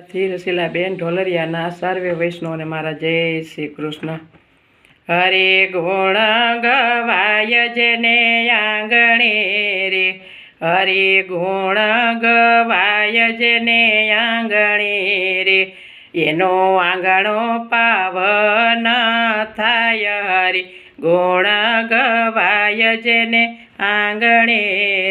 થી રસીલાબેન ઢોલરિયાના સર્વે વૈષ્ણવને મારા જય શ્રી કૃષ્ણ. હરે ગુણ ગવાય જને આંગણે રે. હરે ગુણ ગવાય જને આંગણે રે. એનો આંગણો પાવન થાય હરે. ગુણ ગવાય જેને આંગણે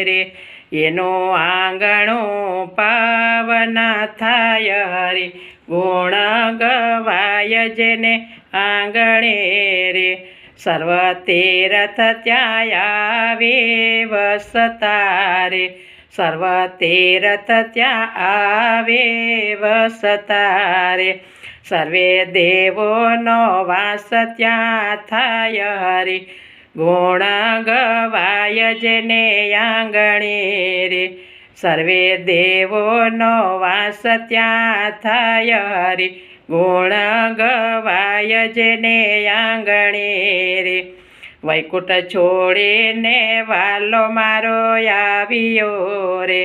રે. એનો આંગણો પાવન થાય હરે. ગુણ ગવાય જેને આંગણે રે. સર્વ તીર્થ ત્યાં આવે વસતા રે સર્વ તીર્થ ત્યાં આવે વસતા રે સર્વે દેવોનો વાસ ત્યાં થાય હરી. ગુણ ગવાય ને આંગણી રે સર્વે દેવોનો વાસ ત્યાં થાય રે ગુણ ગવાય ને આંગણી રે વૈકુંઠ છોડીને વાલો મારો આવ્યો રે.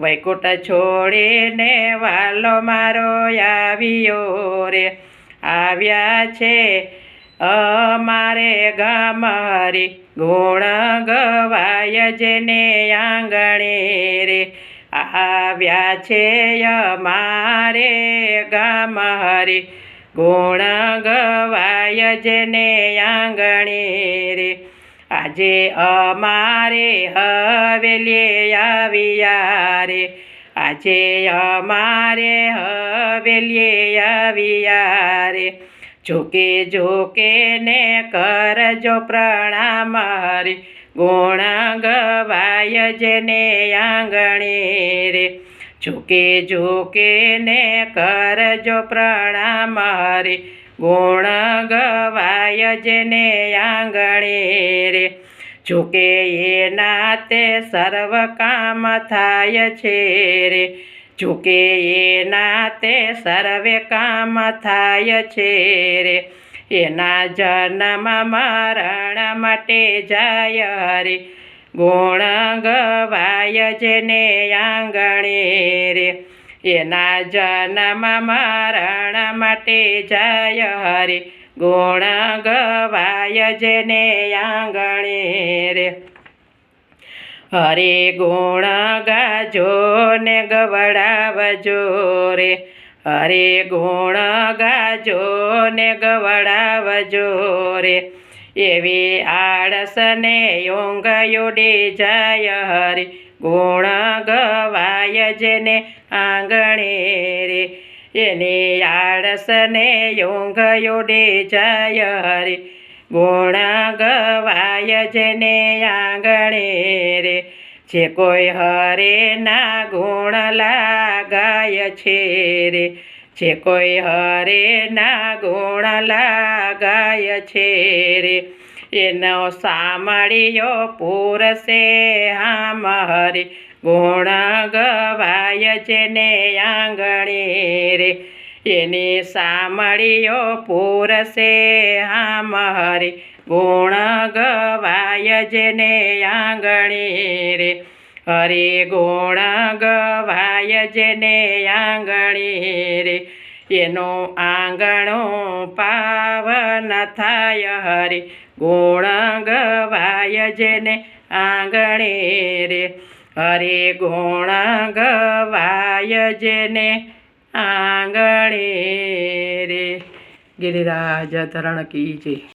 વૈકુંઠ છોડીને વાલો મારો આવ્યો રે. આવ્યા છે અમારે ગામ હરી ગુણ ગવાય જેને આંગણે રે. આવ્યા છે અમારે ગામ હરી ગુણ ગવાય જેને આંગણે રે. આજે અમારે હવેલીએ આવ્યા રે. આજે અમારે હવેલીએ આવ્યા રે. ઝૂકે જોકે ને કરજો પ્રણામ હરી ગુણ ગવાય જેને આંગણી રે. ઝૂકે જોકે ને કરજો પ્રણામ હરી ગુણ ગવાય જેને આંગણી રે. ઝૂકે એના તે સર્વ કામ થાય છે રે. ઝૂકે એના તે સર્વે કામ થાય છે રે. એના જન્મ મરણ માટે જાય રે. ગુણ ગવાય જેને આંગણે રે. એના જન્મ મરણ માટે જાય રે. ગુણ ગવાય જેને આંગણે રે. હરે ગુણ ગાજો ને ગવડાવજો રે. હરે ગુણ ગાજો ને ગવડાવજો રે. એવી આળસને ઊંઘ યોડી જાય હરે ગુણ ગવાય જેને આંગણે રે. એની આળસને ઊંઘ યોડી જાય હરે ગુણ ગવાય જેને આંગણે રે. જે કોઈ હરે ના ગુણ લાગાય છે રે. જે કોઈ હરે ના ગુણ લાગાય છે રે. એનો સાંભળ્યો પૂરશે હામ હરે. ગુણ ગવાય જેને આંગણે રે. એની સામળ્યો પૂરશે હામ હરે ગુણ ગવાય જેને આંગણે રે. હરે ગુણ ગવાય જેને આંગણી રે. એનો આંગણો પાવન થાય હરે, ગુણ ગવાય જેને આંગણે રે. હરે ગુણ ગવાય જેને આંગણે રે. ગિરિરાજ ધરણ કી જય